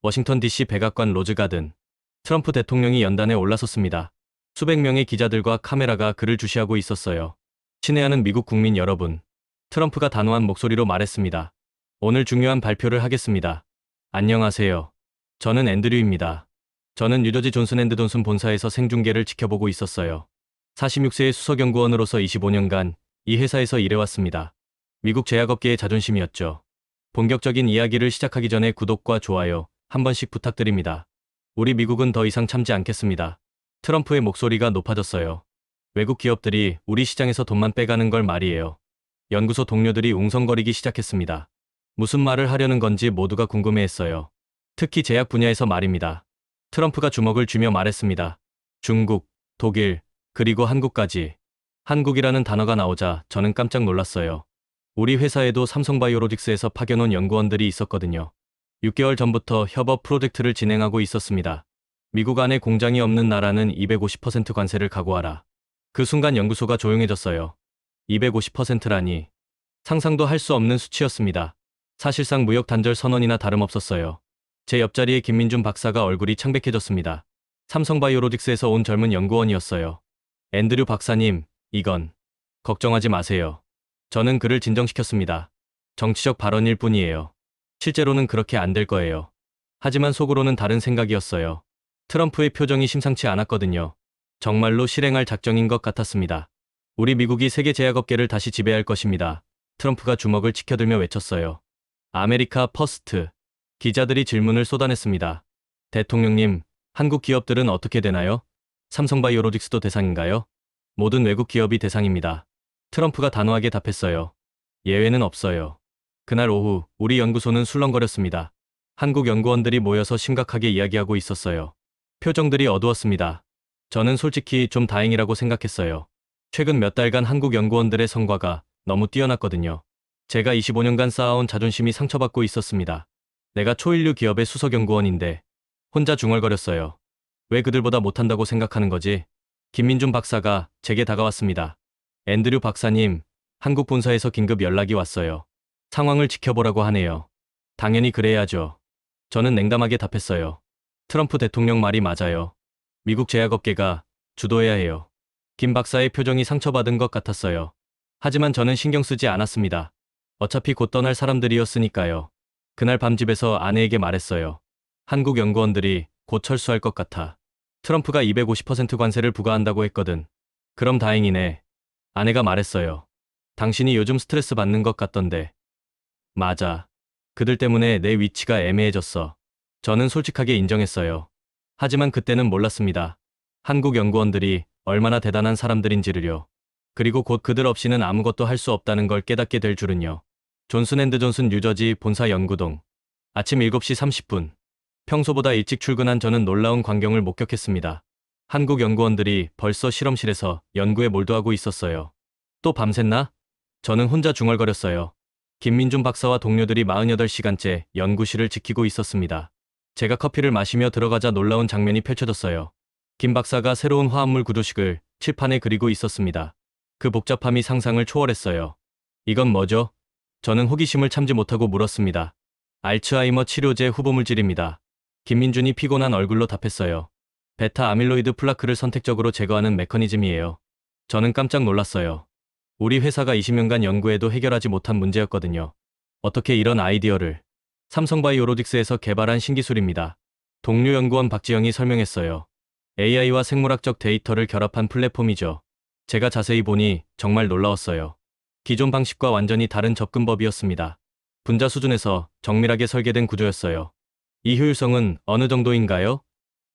워싱턴 DC 백악관 로즈가든. 트럼프 대통령이 연단에 올라섰습니다. 수백 명의 기자들과 카메라가 그를 주시하고 있었어요. 친애하는 미국 국민 여러분. 트럼프가 단호한 목소리로 말했습니다. 오늘 중요한 발표를 하겠습니다. 안녕하세요. 저는 앤드류입니다. 저는 뉴저지 존슨 앤드 존슨 본사에서 생중계를 지켜보고 있었어요. 46세의 수석연구원으로서 25년간 이 회사에서 일해왔습니다. 미국 제약업계의 자존심이었죠. 본격적인 이야기를 시작하기 전에 구독과 좋아요 한 번씩 부탁드립니다. 우리 미국은 더 이상 참지 않겠습니다. 트럼프의 목소리가 높아졌어요. 외국 기업들이 우리 시장에서 돈만 빼가는 걸 말이에요. 연구소 동료들이 웅성거리기 시작했습니다. 무슨 말을 하려는 건지 모두가 궁금해했어요. 특히 제약 분야에서 말입니다. 트럼프가 주먹을 쥐며 말했습니다. 중국, 독일, 그리고 한국까지. 한국이라는 단어가 나오자 저는 깜짝 놀랐어요. 우리 회사에도 삼성바이오로직스에서 파견 온 연구원들이 있었거든요. 6개월 전부터 협업 프로젝트를 진행하고 있었습니다. 미국 안에 공장이 없는 나라는 250% 관세를 각오하라. 그 순간 연구소가 조용해졌어요. 250%라니. 상상도 할 수 없는 수치였습니다. 사실상 무역 단절 선언이나 다름없었어요. 제 옆자리에 김민준 박사가 얼굴이 창백해졌습니다. 삼성바이오로직스에서 온 젊은 연구원이었어요. 앤드류 박사님, 이건 걱정하지 마세요. 저는 그를 진정시켰습니다. 정치적 발언일 뿐이에요. 실제로는 그렇게 안 될 거예요. 하지만 속으로는 다른 생각이었어요. 트럼프의 표정이 심상치 않았거든요. 정말로 실행할 작정인 것 같았습니다. 우리 미국이 세계 제약업계를 다시 지배할 것입니다. 트럼프가 주먹을 치켜들며 외쳤어요. 아메리카 퍼스트. 기자들이 질문을 쏟아냈습니다. 대통령님, 한국 기업들은 어떻게 되나요? 삼성바이오로직스도 대상인가요? 모든 외국 기업이 대상입니다. 트럼프가 단호하게 답했어요. 예외는 없어요. 그날 오후 우리 연구소는 술렁거렸습니다. 한국 연구원들이 모여서 심각하게 이야기하고 있었어요. 표정들이 어두웠습니다. 저는 솔직히 좀 다행이라고 생각했어요. 최근 몇 달간 한국 연구원들의 성과가 너무 뛰어났거든요. 제가 25년간 쌓아온 자존심이 상처받고 있었습니다. 내가 초인류 기업의 수석 연구원인데 혼자 중얼거렸어요. 왜 그들보다 못한다고 생각하는 거지? 김민준 박사가 제게 다가왔습니다. 앤드류 박사님, 한국 본사에서 긴급 연락이 왔어요. 상황을 지켜보라고 하네요. 당연히 그래야죠. 저는 냉담하게 답했어요. 트럼프 대통령 말이 맞아요. 미국 제약업계가 주도해야 해요. 김 박사의 표정이 상처받은 것 같았어요. 하지만 저는 신경 쓰지 않았습니다. 어차피 곧 떠날 사람들이었으니까요. 그날 밤 집에서 아내에게 말했어요. 한국 연구원들이 곧 철수할 것 같아. 트럼프가 250% 관세를 부과한다고 했거든. 그럼 다행이네. 아내가 말했어요. 당신이 요즘 스트레스 받는 것 같던데. 맞아. 그들 때문에 내 위치가 애매해졌어. 저는 솔직하게 인정했어요. 하지만 그때는 몰랐습니다. 한국 연구원들이 얼마나 대단한 사람들인지를요. 그리고 곧 그들 없이는 아무것도 할 수 없다는 걸 깨닫게 될 줄은요. 존슨 앤드 존슨 뉴저지 본사 연구동. 아침 7시 30분. 평소보다 일찍 출근한 저는 놀라운 광경을 목격했습니다. 한국 연구원들이 벌써 실험실에서 연구에 몰두하고 있었어요. 또 밤샜나? 저는 혼자 중얼거렸어요. 김민준 박사와 동료들이 48시간째 연구실을 지키고 있었습니다. 제가 커피를 마시며 들어가자 놀라운 장면이 펼쳐졌어요. 김 박사가 새로운 화합물 구조식을 칠판에 그리고 있었습니다. 그 복잡함이 상상을 초월했어요. 이건 뭐죠? 저는 호기심을 참지 못하고 물었습니다. 알츠하이머 치료제 후보물질입니다. 김민준이 피곤한 얼굴로 답했어요. 베타 아밀로이드 플라크를 선택적으로 제거하는 메커니즘이에요. 저는 깜짝 놀랐어요. 우리 회사가 20년간 연구해도 해결하지 못한 문제였거든요. 어떻게 이런 아이디어를 삼성바이오로직스에서 개발한 신기술입니다. 동료 연구원 박지영이 설명했어요. AI와 생물학적 데이터를 결합한 플랫폼이죠. 제가 자세히 보니 정말 놀라웠어요. 기존 방식과 완전히 다른 접근법이었습니다. 분자 수준에서 정밀하게 설계된 구조였어요. 이 효율성은 어느 정도인가요?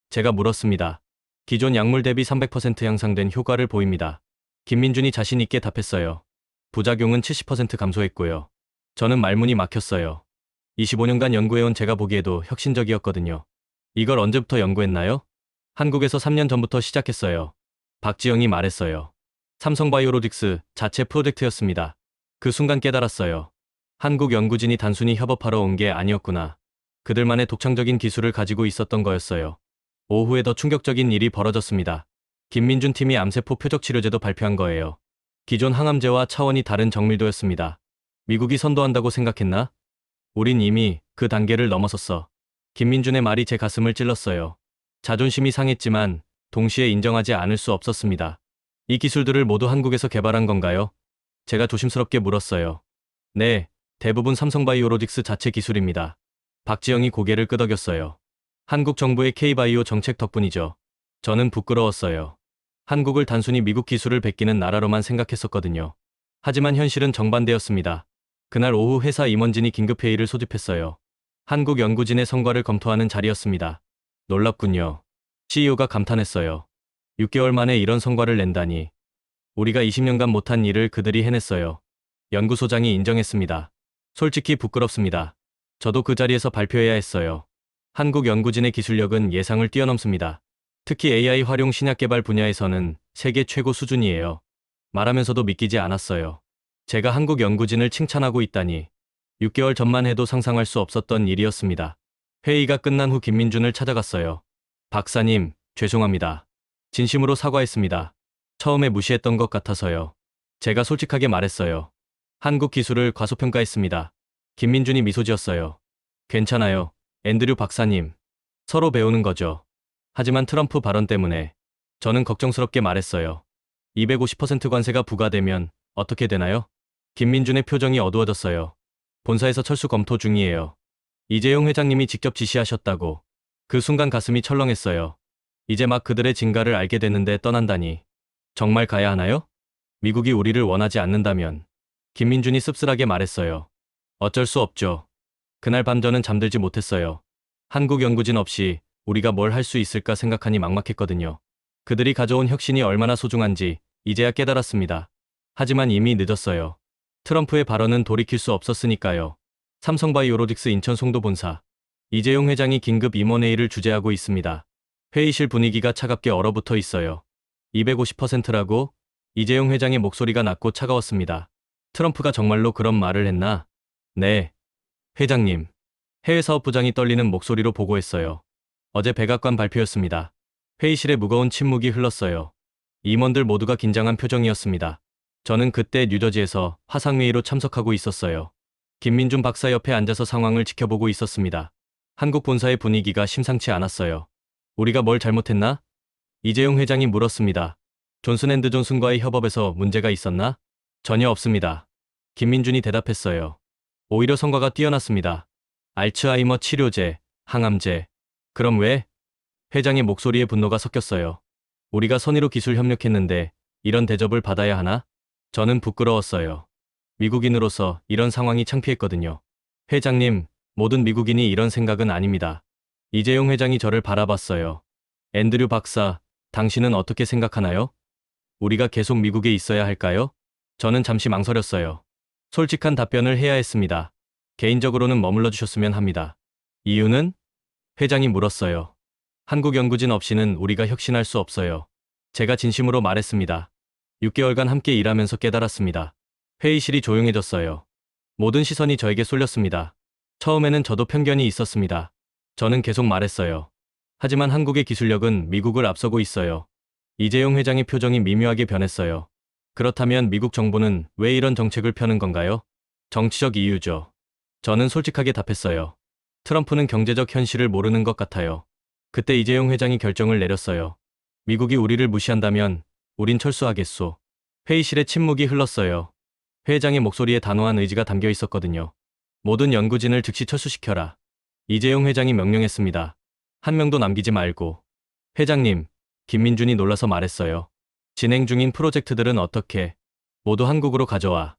제가 물었습니다. 기존 약물 대비 300% 향상된 효과를 보입니다. 김민준이 자신 있게 답했어요. 부작용은 70% 감소했고요. 저는 말문이 막혔어요. 25년간 연구해온 제가 보기에도 혁신적이었거든요. 이걸 언제부터 연구했나요? 한국에서 3년 전부터 시작했어요. 박지영이 말했어요. 삼성바이오로직스 자체 프로젝트였습니다. 그 순간 깨달았어요. 한국 연구진이 단순히 협업하러 온 게 아니었구나. 그들만의 독창적인 기술을 가지고 있었던 거였어요. 오후에 더 충격적인 일이 벌어졌습니다. 김민준 팀이 암세포 표적 치료제도 발표한 거예요. 기존 항암제와 차원이 다른 정밀도였습니다. 미국이 선도한다고 생각했나? 우린 이미 그 단계를 넘어섰어. 김민준의 말이 제 가슴을 찔렀어요. 자존심이 상했지만 동시에 인정하지 않을 수 없었습니다. 이 기술들을 모두 한국에서 개발한 건가요? 제가 조심스럽게 물었어요. 네, 대부분 삼성바이오로직스 자체 기술입니다. 박지영이 고개를 끄덕였어요. 한국 정부의 K바이오 정책 덕분이죠. 저는 부끄러웠어요. 한국을 단순히 미국 기술을 베끼는 나라로만 생각했었거든요. 하지만 현실은 정반대였습니다. 그날 오후 회사 임원진이 긴급회의를 소집했어요. 한국 연구진의 성과를 검토하는 자리였습니다. 놀랍군요. CEO가 감탄했어요. 6개월 만에 이런 성과를 낸다니. 우리가 20년간 못한 일을 그들이 해냈어요. 연구소장이 인정했습니다. 솔직히 부끄럽습니다. 저도 그 자리에서 발표해야 했어요. 한국 연구진의 기술력은 예상을 뛰어넘습니다. 특히 AI 활용 신약 개발 분야에서는 세계 최고 수준이에요. 말하면서도 믿기지 않았어요. 제가 한국 연구진을 칭찬하고 있다니 6개월 전만 해도 상상할 수 없었던 일이었습니다. 회의가 끝난 후 김민준을 찾아갔어요. 박사님, 죄송합니다. 진심으로 사과했습니다. 처음에 무시했던 것 같아서요. 제가 솔직하게 말했어요. 한국 기술을 과소평가했습니다. 김민준이 미소 지었어요. 괜찮아요. 앤드류 박사님. 서로 배우는 거죠. 하지만 트럼프 발언 때문에 저는 걱정스럽게 말했어요. 250% 관세가 부과되면 어떻게 되나요? 김민준의 표정이 어두워졌어요. 본사에서 철수 검토 중이에요. 이재용 회장님이 직접 지시하셨다고. 그 순간 가슴이 철렁했어요. 이제 막 그들의 진가를 알게 됐는데 떠난다니. 정말 가야 하나요? 미국이 우리를 원하지 않는다면. 김민준이 씁쓸하게 말했어요. 어쩔 수 없죠. 그날 밤 저는 잠들지 못했어요. 한국 연구진 없이 우리가 뭘 할 수 있을까 생각하니 막막했거든요. 그들이 가져온 혁신이 얼마나 소중한지 이제야 깨달았습니다. 하지만 이미 늦었어요. 트럼프의 발언은 돌이킬 수 없었으니까요. 삼성바이오로직스 인천 송도 본사. 이재용 회장이 긴급 임원회의를 주재하고 있습니다. 회의실 분위기가 차갑게 얼어붙어 있어요. 250%라고? 이재용 회장의 목소리가 낮고 차가웠습니다. 트럼프가 정말로 그런 말을 했나? 네. 회장님. 해외 사업부장이 떨리는 목소리로 보고했어요. 어제 백악관 발표였습니다. 회의실에 무거운 침묵이 흘렀어요. 임원들 모두가 긴장한 표정이었습니다. 저는 그때 뉴저지에서 화상회의로 참석하고 있었어요. 김민준 박사 옆에 앉아서 상황을 지켜보고 있었습니다. 한국 본사의 분위기가 심상치 않았어요. 우리가 뭘 잘못했나? 이재용 회장이 물었습니다. 존슨앤드존슨과의 협업에서 문제가 있었나? 전혀 없습니다. 김민준이 대답했어요. 오히려 성과가 뛰어났습니다. 알츠하이머 치료제, 항암제. 그럼 왜? 회장의 목소리에 분노가 섞였어요. 우리가 선의로 기술 협력했는데 이런 대접을 받아야 하나? 저는 부끄러웠어요. 미국인으로서 이런 상황이 창피했거든요. 회장님, 모든 미국인이 이런 생각은 아닙니다. 이재용 회장이 저를 바라봤어요. 앤드류 박사, 당신은 어떻게 생각하나요? 우리가 계속 미국에 있어야 할까요? 저는 잠시 망설였어요. 솔직한 답변을 해야 했습니다. 개인적으로는 머물러 주셨으면 합니다. 이유는? 회장이 물었어요. 한국 연구진 없이는 우리가 혁신할 수 없어요. 제가 진심으로 말했습니다. 6개월간 함께 일하면서 깨달았습니다. 회의실이 조용해졌어요. 모든 시선이 저에게 쏠렸습니다. 처음에는 저도 편견이 있었습니다. 저는 계속 말했어요. 하지만 한국의 기술력은 미국을 앞서고 있어요. 이재용 회장의 표정이 미묘하게 변했어요. 그렇다면 미국 정부는 왜 이런 정책을 펴는 건가요? 정치적 이유죠. 저는 솔직하게 답했어요. 트럼프는 경제적 현실을 모르는 것 같아요. 그때 이재용 회장이 결정을 내렸어요. 미국이 우리를 무시한다면 우린 철수하겠소. 회의실에 침묵이 흘렀어요. 회장의 목소리에 단호한 의지가 담겨 있었거든요. 모든 연구진을 즉시 철수시켜라. 이재용 회장이 명령했습니다. 한 명도 남기지 말고. 회장님, 김민준이 놀라서 말했어요. 진행 중인 프로젝트들은 어떻게? 모두 한국으로 가져와.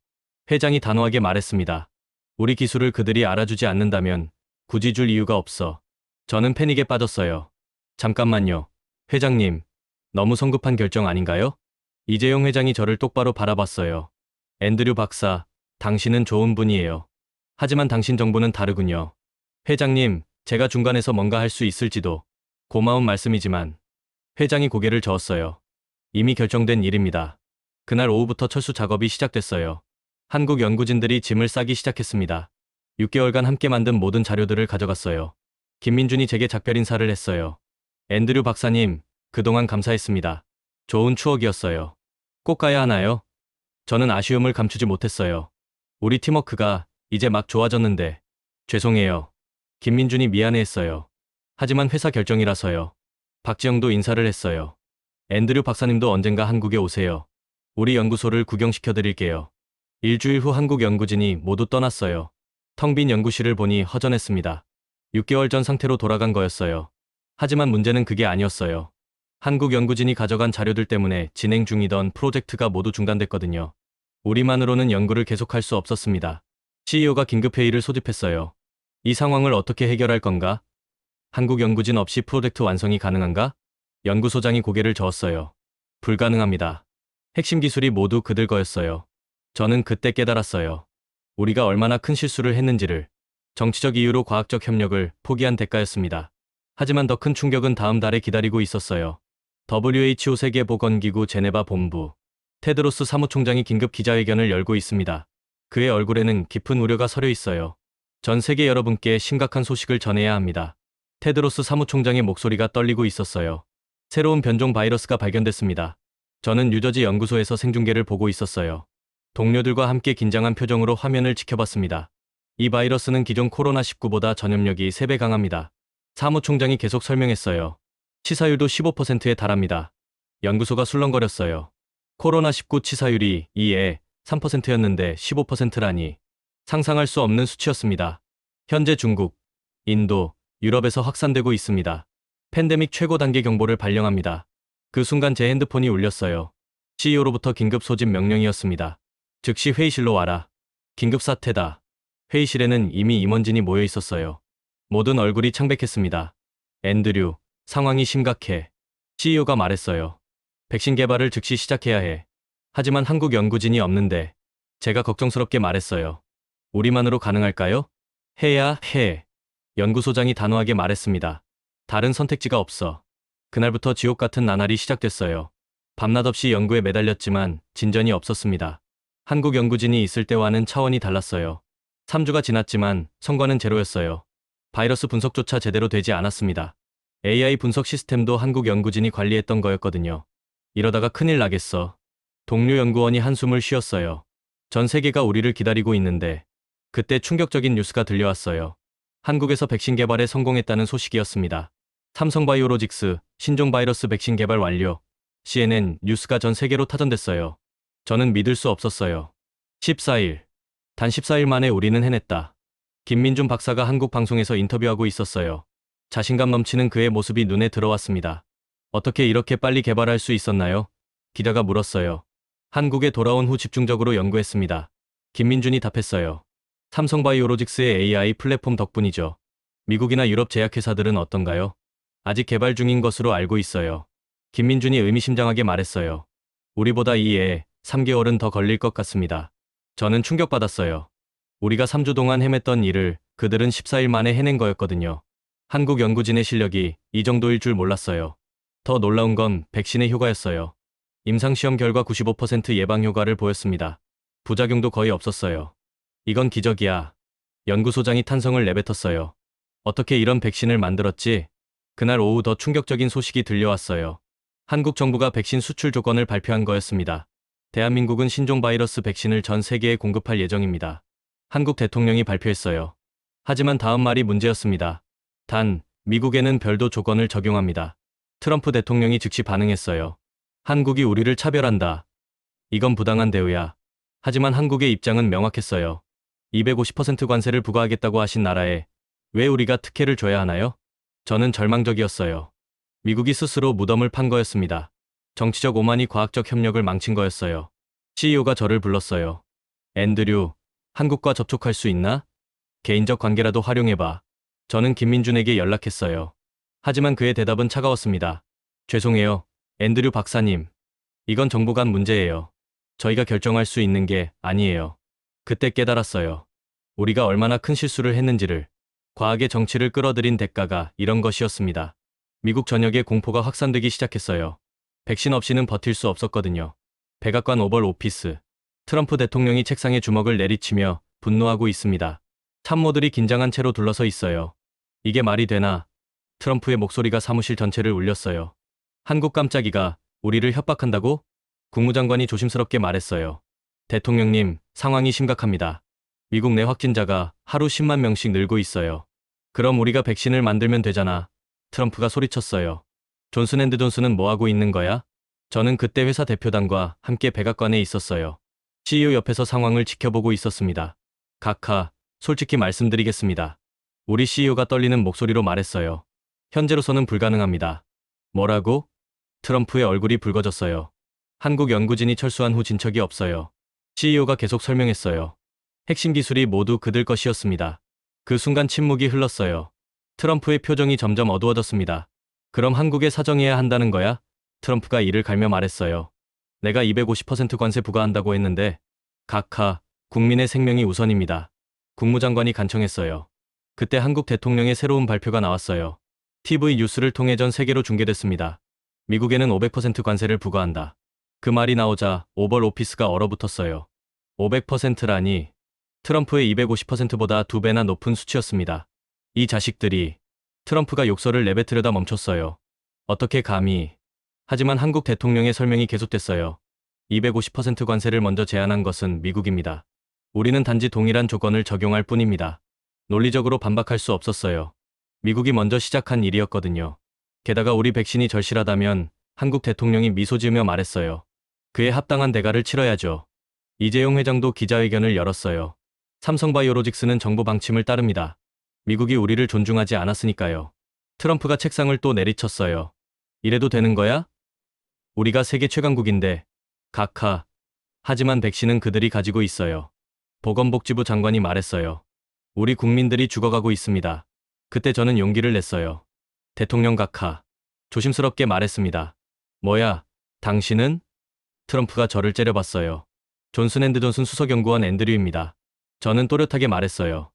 회장이 단호하게 말했습니다. 우리 기술을 그들이 알아주지 않는다면 굳이 줄 이유가 없어. 저는 패닉에 빠졌어요. 잠깐만요. 회장님, 너무 성급한 결정 아닌가요? 이재용 회장이 저를 똑바로 바라봤어요. 앤드류 박사, 당신은 좋은 분이에요. 하지만 당신 정부는 다르군요. 회장님, 제가 중간에서 뭔가 할 수 있을지도 고마운 말씀이지만 회장이 고개를 저었어요. 이미 결정된 일입니다. 그날 오후부터 철수 작업이 시작됐어요. 한국 연구진들이 짐을 싸기 시작했습니다. 6개월간 함께 만든 모든 자료들을 가져갔어요. 김민준이 제게 작별 인사를 했어요. 앤드류 박사님, 그동안 감사했습니다. 좋은 추억이었어요. 꼭 가야 하나요? 저는 아쉬움을 감추지 못했어요. 우리 팀워크가 이제 막 좋아졌는데. 죄송해요. 김민준이 미안해했어요. 하지만 회사 결정이라서요. 박지영도 인사를 했어요. 앤드류 박사님도 언젠가 한국에 오세요. 우리 연구소를 구경시켜 드릴게요. 일주일 후 한국 연구진이 모두 떠났어요. 텅 빈 연구실을 보니 허전했습니다. 6개월 전 상태로 돌아간 거였어요. 하지만 문제는 그게 아니었어요. 한국 연구진이 가져간 자료들 때문에 진행 중이던 프로젝트가 모두 중단됐거든요. 우리만으로는 연구를 계속할 수 없었습니다. CEO가 긴급회의를 소집했어요. 이 상황을 어떻게 해결할 건가? 한국 연구진 없이 프로젝트 완성이 가능한가? 연구소장이 고개를 저었어요. 불가능합니다. 핵심 기술이 모두 그들 거였어요. 저는 그때 깨달았어요. 우리가 얼마나 큰 실수를 했는지를 정치적 이유로 과학적 협력을 포기한 대가였습니다. 하지만 더 큰 충격은 다음 달에 기다리고 있었어요. WHO 세계보건기구 제네바 본부 테드로스 사무총장이 긴급 기자회견을 열고 있습니다. 그의 얼굴에는 깊은 우려가 서려 있어요. 전 세계 여러분께 심각한 소식을 전해야 합니다. 테드로스 사무총장의 목소리가 떨리고 있었어요. 새로운 변종 바이러스가 발견됐습니다. 저는 뉴저지 연구소에서 생중계를 보고 있었어요. 동료들과 함께 긴장한 표정으로 화면을 지켜봤습니다. 이 바이러스는 기존 코로나19보다 전염력이 3배 강합니다. 사무총장이 계속 설명했어요. 치사율도 15%에 달합니다. 연구소가 술렁거렸어요. 코로나19 치사율이 2에 3%였는데 15%라니 상상할 수 없는 수치였습니다. 현재 중국, 인도, 유럽에서 확산되고 있습니다. 팬데믹 최고 단계 경보를 발령합니다. 그 순간 제 핸드폰이 울렸어요. CEO로부터 긴급 소집 명령이었습니다. 즉시 회의실로 와라. 긴급 사태다. 회의실에는 이미 임원진이 모여 있었어요. 모든 얼굴이 창백했습니다. 앤드류, 상황이 심각해. CEO가 말했어요. 백신 개발을 즉시 시작해야 해. 하지만 한국 연구진이 없는데 제가 걱정스럽게 말했어요. 우리만으로 가능할까요? 해야 해. 연구소장이 단호하게 말했습니다. 다른 선택지가 없어. 그날부터 지옥 같은 나날이 시작됐어요. 밤낮 없이 연구에 매달렸지만 진전이 없었습니다. 한국 연구진이 있을 때와는 차원이 달랐어요. 3주가 지났지만 성과는 제로였어요. 바이러스 분석조차 제대로 되지 않았습니다. AI 분석 시스템도 한국 연구진이 관리했던 거였거든요. 이러다가 큰일 나겠어. 동료 연구원이 한숨을 쉬었어요. 전 세계가 우리를 기다리고 있는데 그때 충격적인 뉴스가 들려왔어요. 한국에서 백신 개발에 성공했다는 소식이었습니다. 삼성바이오로직스 신종 바이러스 백신 개발 완료. CNN 뉴스가 전 세계로 타전됐어요. 저는 믿을 수 없었어요. 14일. 단 14일 만에 우리는 해냈다. 김민준 박사가 한국 방송에서 인터뷰하고 있었어요. 자신감 넘치는 그의 모습이 눈에 들어왔습니다. 어떻게 이렇게 빨리 개발할 수 있었나요? 기자가 물었어요. 한국에 돌아온 후 집중적으로 연구했습니다. 김민준이 답했어요. 삼성바이오로직스의 AI 플랫폼 덕분이죠. 미국이나 유럽 제약회사들은 어떤가요? 아직 개발 중인 것으로 알고 있어요. 김민준이 의미심장하게 말했어요. 우리보다 이에 3개월은 더 걸릴 것 같습니다. 저는 충격받았어요. 우리가 3주 동안 헤맸던 일을 그들은 14일 만에 해낸 거였거든요. 한국 연구진의 실력이 이 정도일 줄 몰랐어요. 더 놀라운 건 백신의 효과였어요. 임상시험 결과 95% 예방 효과를 보였습니다. 부작용도 거의 없었어요. 이건 기적이야. 연구소장이 탄성을 내뱉었어요. 어떻게 이런 백신을 만들었지? 그날 오후 더 충격적인 소식이 들려왔어요. 한국 정부가 백신 수출 조건을 발표한 거였습니다. 대한민국은 신종 바이러스 백신을 전 세계에 공급할 예정입니다. 한국 대통령이 발표했어요. 하지만 다음 말이 문제였습니다. 단, 미국에는 별도 조건을 적용합니다. 트럼프 대통령이 즉시 반응했어요. 한국이 우리를 차별한다. 이건 부당한 대우야. 하지만 한국의 입장은 명확했어요. 250% 관세를 부과하겠다고 하신 나라에 왜 우리가 특혜를 줘야 하나요? 저는 절망적이었어요. 미국이 스스로 무덤을 판 거였습니다. 정치적 오만이 과학적 협력을 망친 거였어요. CEO가 저를 불렀어요. 앤드류, 한국과 접촉할 수 있나? 개인적 관계라도 활용해봐. 저는 김민준에게 연락했어요. 하지만 그의 대답은 차가웠습니다. 죄송해요. 앤드류 박사님. 이건 정부 간 문제예요. 저희가 결정할 수 있는 게 아니에요. 그때 깨달았어요. 우리가 얼마나 큰 실수를 했는지를. 과학의 정치를 끌어들인 대가가 이런 것이었습니다. 미국 전역에 공포가 확산되기 시작했어요. 백신 없이는 버틸 수 없었거든요. 백악관 오벌 오피스. 트럼프 대통령이 책상에 주먹을 내리치며 분노하고 있습니다. 참모들이 긴장한 채로 둘러서 있어요. 이게 말이 되나? 트럼프의 목소리가 사무실 전체를 울렸어요. 한국 깜짝이가 우리를 협박한다고? 국무장관이 조심스럽게 말했어요. 대통령님, 상황이 심각합니다. 미국 내 확진자가 하루 10만 명씩 늘고 있어요. 그럼 우리가 백신을 만들면 되잖아. 트럼프가 소리쳤어요. 존슨앤드존슨은 뭐 하고 있는 거야? 저는 그때 회사 대표단과 함께 백악관에 있었어요. CEO 옆에서 상황을 지켜보고 있었습니다. 각하, 솔직히 말씀드리겠습니다. 우리 CEO가 떨리는 목소리로 말했어요. 현재로서는 불가능합니다. 뭐라고? 트럼프의 얼굴이 붉어졌어요. 한국 연구진이 철수한 후 진척이 없어요. CEO가 계속 설명했어요. 핵심 기술이 모두 그들 것이었습니다. 그 순간 침묵이 흘렀어요. 트럼프의 표정이 점점 어두워졌습니다. 그럼 한국에 사정해야 한다는 거야? 트럼프가 이를 갈며 말했어요. 내가 250% 관세 부과한다고 했는데, 각하, 국민의 생명이 우선입니다. 국무장관이 간청했어요. 그때 한국 대통령의 새로운 발표가 나왔어요. TV 뉴스를 통해 전 세계로 중계됐습니다. 미국에는 500% 관세를 부과한다. 그 말이 나오자 오벌 오피스가 얼어붙었어요. 500%라니 트럼프의 250%보다 두 배나 높은 수치였습니다. 이 자식들이 트럼프가 욕설을 내뱉으려다 멈췄어요. 어떻게 감히. 하지만 한국 대통령의 설명이 계속됐어요. 250% 관세를 먼저 제안한 것은 미국입니다. 우리는 단지 동일한 조건을 적용할 뿐입니다. 논리적으로 반박할 수 없었어요. 미국이 먼저 시작한 일이었거든요. 게다가 우리 백신이 절실하다면 한국 대통령이 미소 지으며 말했어요. 그에 합당한 대가를 치러야죠. 이재용 회장도 기자회견을 열었어요. 삼성바이오로직스는 정부 방침을 따릅니다. 미국이 우리를 존중하지 않았으니까요. 트럼프가 책상을 또 내리쳤어요. 이래도 되는 거야? 우리가 세계 최강국인데. 각하. 하지만 백신은 그들이 가지고 있어요. 보건복지부 장관이 말했어요. 우리 국민들이 죽어가고 있습니다. 그때 저는 용기를 냈어요. 대통령 각하. 조심스럽게 말했습니다. 뭐야, 당신은? 트럼프가 저를 째려봤어요. 존슨앤드존슨 수석연구원 앤드류입니다. 저는 또렷하게 말했어요.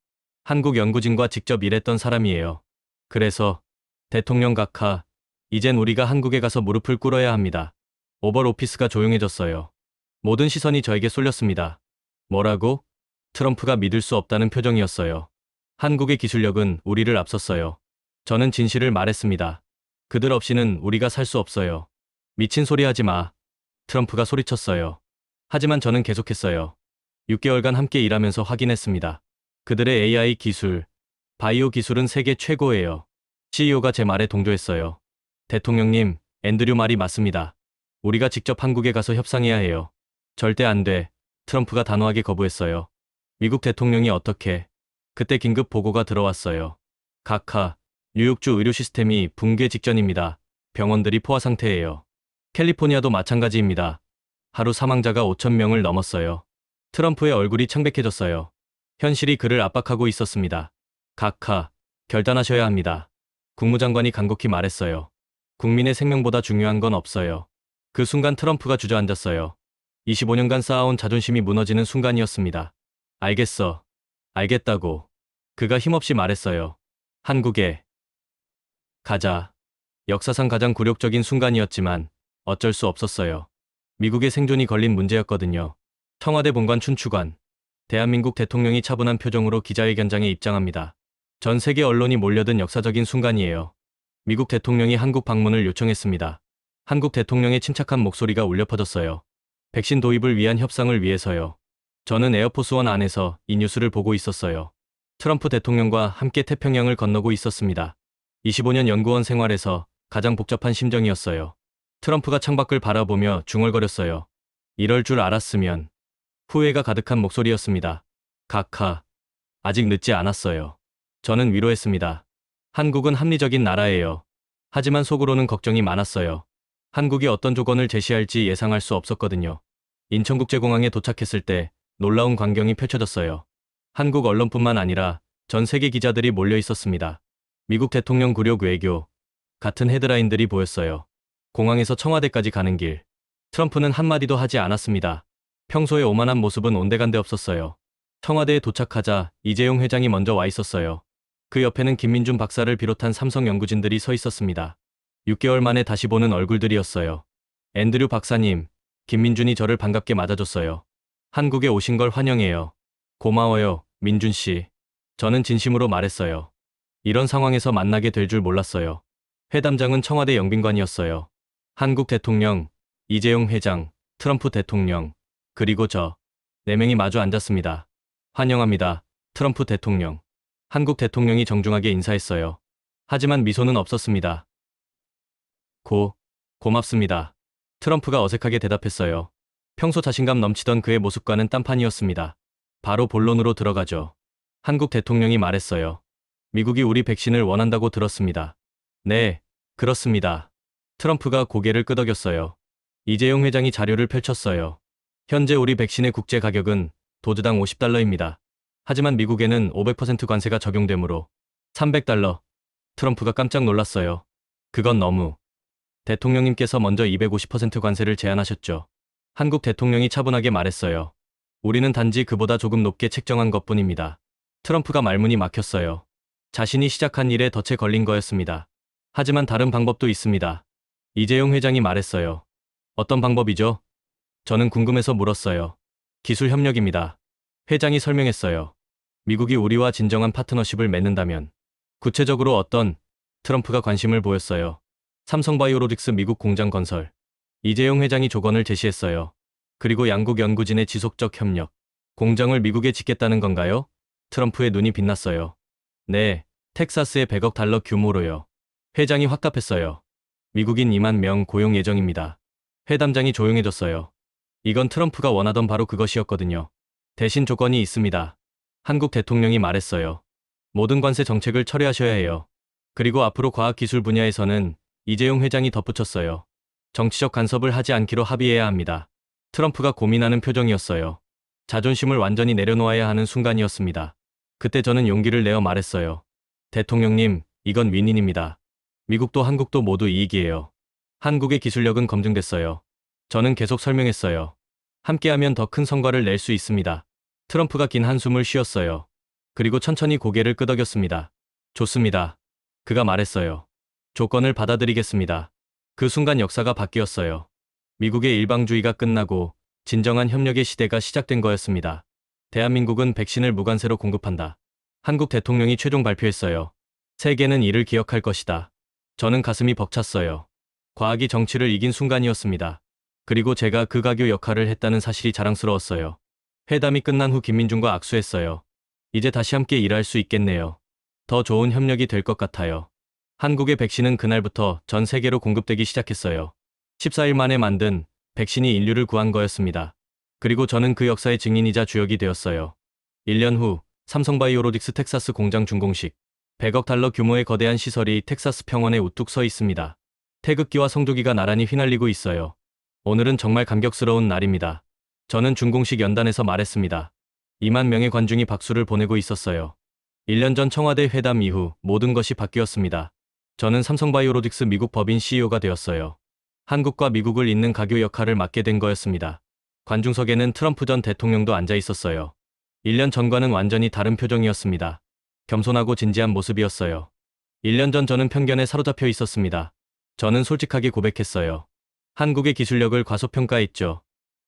한국 연구진과 직접 일했던 사람이에요. 그래서 대통령 각하, 이젠 우리가 한국에 가서 무릎을 꿇어야 합니다. 오벌 오피스가 조용해졌어요. 모든 시선이 저에게 쏠렸습니다. 뭐라고? 트럼프가 믿을 수 없다는 표정이었어요. 한국의 기술력은 우리를 앞섰어요. 저는 진실을 말했습니다. 그들 없이는 우리가 살 수 없어요. 미친 소리 하지 마. 트럼프가 소리쳤어요. 하지만 저는 계속했어요. 6개월간 함께 일하면서 확인했습니다. 그들의 AI 기술, 바이오 기술은 세계 최고예요. CEO가 제 말에 동조했어요. 대통령님, 앤드류 말이 맞습니다. 우리가 직접 한국에 가서 협상해야 해요. 절대 안 돼. 트럼프가 단호하게 거부했어요. 미국 대통령이 어떻게? 그때 긴급 보고가 들어왔어요. 각하, 뉴욕주 의료 시스템이 붕괴 직전입니다. 병원들이 포화 상태예요. 캘리포니아도 마찬가지입니다. 하루 사망자가 5천 명을 넘었어요. 트럼프의 얼굴이 창백해졌어요. 현실이 그를 압박하고 있었습니다. 각하, 결단하셔야 합니다. 국무장관이 간곡히 말했어요. 국민의 생명보다 중요한 건 없어요. 그 순간 트럼프가 주저앉았어요. 25년간 쌓아온 자존심이 무너지는 순간이었습니다. 알겠어. 알겠다고. 그가 힘없이 말했어요. 한국에 가자. 역사상 가장 굴욕적인 순간이었지만 어쩔 수 없었어요. 미국의 생존이 걸린 문제였거든요. 청와대 본관 춘추관. 대한민국 대통령이 차분한 표정으로 기자회견장에 입장합니다. 전 세계 언론이 몰려든 역사적인 순간이에요. 미국 대통령이 한국 방문을 요청했습니다. 한국 대통령의 침착한 목소리가 울려 퍼졌어요. 백신 도입을 위한 협상을 위해서요. 저는 에어포스원 안에서 이 뉴스를 보고 있었어요. 트럼프 대통령과 함께 태평양을 건너고 있었습니다. 25년 연구원 생활에서 가장 복잡한 심정이었어요. 트럼프가 창밖을 바라보며 중얼거렸어요. 이럴 줄 알았으면 후회가 가득한 목소리였습니다. 각하, 아직 늦지 않았어요. 저는 위로했습니다. 한국은 합리적인 나라예요. 하지만 속으로는 걱정이 많았어요. 한국이 어떤 조건을 제시할지 예상할 수 없었거든요. 인천국제공항에 도착했을 때 놀라운 광경이 펼쳐졌어요. 한국 언론뿐만 아니라 전 세계 기자들이 몰려 있었습니다. 미국 대통령 굴욕 외교 같은 헤드라인들이 보였어요. 공항에서 청와대까지 가는 길. 트럼프는 한마디도 하지 않았습니다. 평소에 오만한 모습은 온데간데 없었어요. 청와대에 도착하자 이재용 회장이 먼저 와 있었어요. 그 옆에는 김민준 박사를 비롯한 삼성 연구진들이 서 있었습니다. 6개월 만에 다시 보는 얼굴들이었어요. 앤드류 박사님, 김민준이 저를 반갑게 맞아줬어요. 한국에 오신 걸 환영해요. 고마워요, 민준 씨. 저는 진심으로 말했어요. 이런 상황에서 만나게 될 줄 몰랐어요. 회담장은 청와대 영빈관이었어요. 한국 대통령, 이재용 회장, 트럼프 대통령, 그리고 저. 네 명이 마주 앉았습니다. 환영합니다, 트럼프 대통령. 한국 대통령이 정중하게 인사했어요. 하지만 미소는 없었습니다. 고, 고맙습니다. 트럼프가 어색하게 대답했어요. 평소 자신감 넘치던 그의 모습과는 딴판이었습니다. 바로 본론으로 들어가죠. 한국 대통령이 말했어요. 미국이 우리 백신을 원한다고 들었습니다. 네, 그렇습니다. 트럼프가 고개를 끄덕였어요. 이재용 회장이 자료를 펼쳤어요. 현재 우리 백신의 국제 가격은 도주당 50달러입니다. 하지만 미국에는 500% 관세가 적용되므로 300달러. 트럼프가 깜짝 놀랐어요. 그건 너무. 대통령님께서 먼저 250% 관세를 제안하셨죠. 한국 대통령이 차분하게 말했어요. 우리는 단지 그보다 조금 높게 책정한 것 뿐입니다. 트럼프가 말문이 막혔어요. 자신이 시작한 일에 덫에 걸린 거였습니다. 하지만 다른 방법도 있습니다. 이재용 회장이 말했어요. 어떤 방법이죠? 저는 궁금해서 물었어요. 기술 협력입니다. 회장이 설명했어요. 미국이 우리와 진정한 파트너십을 맺는다면 구체적으로 어떤 트럼프가 관심을 보였어요. 삼성바이오로직스 미국 공장 건설. 이재용 회장이 조건을 제시했어요. 그리고 양국 연구진의 지속적 협력. 공장을 미국에 짓겠다는 건가요? 트럼프의 눈이 빛났어요. 네, 텍사스의 100억 달러 규모로요. 회장이 확답했어요. 미국인 2만 명 고용 예정입니다. 회담장이 조용해졌어요. 이건 트럼프가 원하던 바로 그것이었거든요. 대신 조건이 있습니다. 한국 대통령이 말했어요. 모든 관세 정책을 철회하셔야 해요. 그리고 앞으로 과학기술 분야에서는 이재용 회장이 덧붙였어요. 정치적 간섭을 하지 않기로 합의해야 합니다. 트럼프가 고민하는 표정이었어요. 자존심을 완전히 내려놓아야 하는 순간이었습니다. 그때 저는 용기를 내어 말했어요. 대통령님, 이건 윈윈입니다. 미국도 한국도 모두 이익이에요. 한국의 기술력은 검증됐어요. 저는 계속 설명했어요. 함께하면 더 큰 성과를 낼 수 있습니다. 트럼프가 긴 한숨을 쉬었어요. 그리고 천천히 고개를 끄덕였습니다. 좋습니다. 그가 말했어요. 조건을 받아들이겠습니다. 그 순간 역사가 바뀌었어요. 미국의 일방주의가 끝나고 진정한 협력의 시대가 시작된 거였습니다. 대한민국은 백신을 무관세로 공급한다. 한국 대통령이 최종 발표했어요. 세계는 이를 기억할 것이다. 저는 가슴이 벅찼어요. 과학이 정치를 이긴 순간이었습니다. 그리고 제가 그 가교 역할을 했다는 사실이 자랑스러웠어요. 회담이 끝난 후 김민중과 악수했어요. 이제 다시 함께 일할 수 있겠네요. 더 좋은 협력이 될 것 같아요. 한국의 백신은 그날부터 전 세계로 공급되기 시작했어요. 14일 만에 만든 백신이 인류를 구한 거였습니다. 그리고 저는 그 역사의 증인이자 주역이 되었어요. 1년 후 삼성바이오로직스 텍사스 공장 준공식 100억 달러 규모의 거대한 시설이 텍사스 평원에 우뚝 서 있습니다. 태극기와 성조기가 나란히 휘날리고 있어요. 오늘은 정말 감격스러운 날입니다. 저는 준공식 연단에서 말했습니다. 2만 명의 관중이 박수를 보내고 있었어요. 1년 전 청와대 회담 이후 모든 것이 바뀌었습니다. 저는 삼성바이오로직스 미국 법인 CEO가 되었어요. 한국과 미국을 잇는 가교 역할을 맡게 된 거였습니다. 관중석에는 트럼프 전 대통령도 앉아 있었어요. 1년 전과는 완전히 다른 표정이었습니다. 겸손하고 진지한 모습이었어요. 1년 전 저는 편견에 사로잡혀 있었습니다. 저는 솔직하게 고백했어요. 한국의 기술력을 과소평가했죠.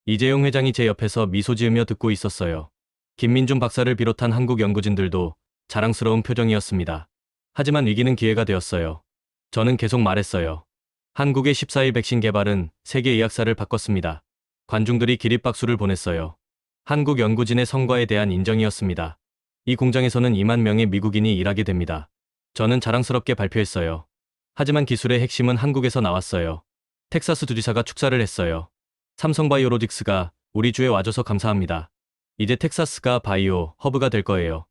이재용 회장이 제 옆에서 미소 지으며 듣고 있었어요. 김민준 박사를 비롯한 한국 연구진들도 자랑스러운 표정이었습니다. 하지만 위기는 기회가 되었어요. 저는 계속 말했어요. 한국의 14일 백신 개발은 세계 의학사를 바꿨습니다. 관중들이 기립박수를 보냈어요. 한국 연구진의 성과에 대한 인정이었습니다. 이 공장에서는 2만 명의 미국인이 일하게 됩니다. 저는 자랑스럽게 발표했어요. 하지만 기술의 핵심은 한국에서 나왔어요. 텍사스 주지사가 축사를 했어요. 삼성바이오로직스가 우리 주에 와줘서 감사합니다. 이제 텍사스가 바이오 허브가 될 거예요.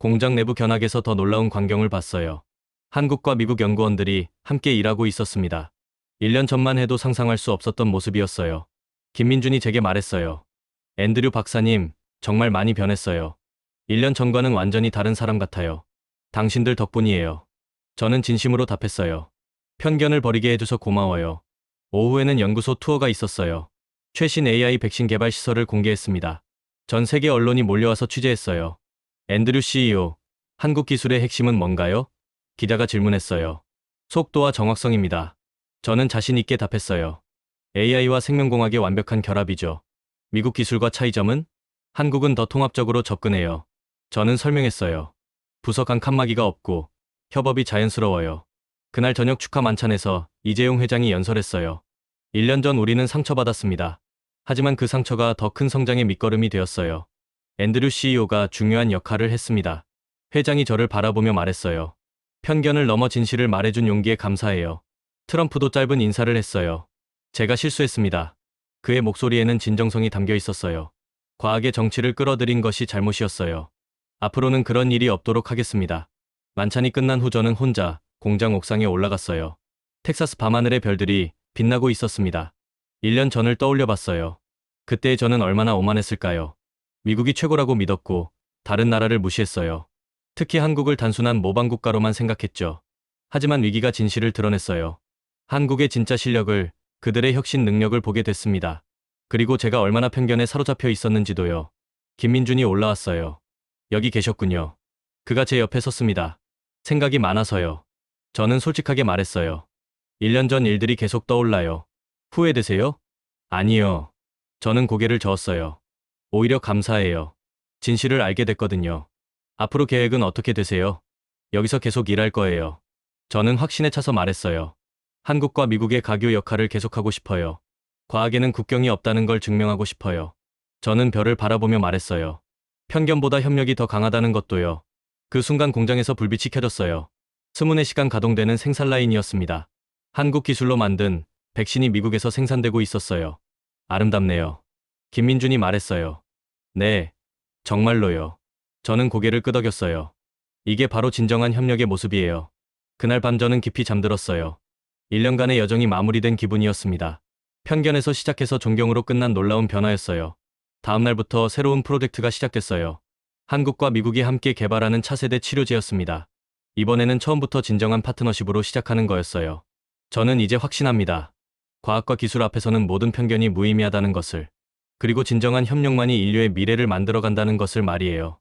공장 내부 견학에서 더 놀라운 광경을 봤어요. 한국과 미국 연구원들이 함께 일하고 있었습니다. 1년 전만 해도 상상할 수 없었던 모습이었어요. 김민준이 제게 말했어요. 앤드류 박사님, 정말 많이 변했어요. 1년 전과는 완전히 다른 사람 같아요. 당신들 덕분이에요. 저는 진심으로 답했어요. 편견을 버리게 해줘서 고마워요. 오후에는 연구소 투어가 있었어요. 최신 AI 백신 개발 시설을 공개했습니다. 전 세계 언론이 몰려와서 취재했어요. 앤드류 CEO, 한국 기술의 핵심은 뭔가요? 기자가 질문했어요. 속도와 정확성입니다. 저는 자신 있게 답했어요. AI와 생명공학의 완벽한 결합이죠. 미국 기술과 차이점은? 한국은 더 통합적으로 접근해요. 저는 설명했어요. 간 칸막이가 없고 협업이 자연스러워요. 그날 저녁 축하 만찬에서 이재용 회장이 연설했어요. 1년 전 우리는 상처받았습니다. 하지만 그 상처가 더 큰 성장의 밑거름이 되었어요. 앤드류 CEO가 중요한 역할을 했습니다. 회장이 저를 바라보며 말했어요. 편견을 넘어 진실을 말해준 용기에 감사해요. 트럼프도 짧은 인사를 했어요. 제가 실수했습니다. 그의 목소리에는 진정성이 담겨 있었어요. 과학의 정치를 끌어들인 것이 잘못이었어요. 앞으로는 그런 일이 없도록 하겠습니다. 만찬이 끝난 후 저는 혼자 공장 옥상에 올라갔어요. 텍사스 밤하늘의 별들이 빛나고 있었습니다. 1년 전을 떠올려 봤어요. 그때 저는 얼마나 오만했을까요? 미국이 최고라고 믿었고 다른 나라를 무시했어요. 특히 한국을 단순한 모방 국가로만 생각했죠. 하지만 위기가 진실을 드러냈어요. 한국의 진짜 실력을 그들의 혁신 능력을 보게 됐습니다. 그리고 제가 얼마나 편견에 사로잡혀 있었는지도요. 김민준이 올라왔어요. 여기 계셨군요. 그가 제 옆에 섰습니다. 생각이 많아서요. 저는 솔직하게 말했어요. 1년 전 일들이 계속 떠올라요. 후회되세요? 아니요. 저는 고개를 저었어요. 오히려 감사해요. 진실을 알게 됐거든요. 앞으로 계획은 어떻게 되세요? 여기서 계속 일할 거예요. 저는 확신에 차서 말했어요. 한국과 미국의 가교 역할을 계속하고 싶어요. 과학에는 국경이 없다는 걸 증명하고 싶어요. 저는 별을 바라보며 말했어요. 편견보다 협력이 더 강하다는 것도요. 그 순간 공장에서 불빛이 켜졌어요. 스문의 시간 가동되는 생산 라인이었습니다. 한국 기술로 만든 백신이 미국에서 생산되고 있었어요. 아름답네요. 김민준이 말했어요. 네, 정말로요. 저는 고개를 끄덕였어요. 이게 바로 진정한 협력의 모습이에요. 그날 밤 저는 깊이 잠들었어요. 1년간의 여정이 마무리된 기분이었습니다. 편견에서 시작해서 존경으로 끝난 놀라운 변화였어요. 다음 날부터 새로운 프로젝트가 시작됐어요. 한국과 미국이 함께 개발하는 차세대 치료제였습니다. 이번에는 처음부터 진정한 파트너십으로 시작하는 거였어요. 저는 이제 확신합니다. 과학과 기술 앞에서는 모든 편견이 무의미하다는 것을, 그리고 진정한 협력만이 인류의 미래를 만들어 간다는 것을 말이에요.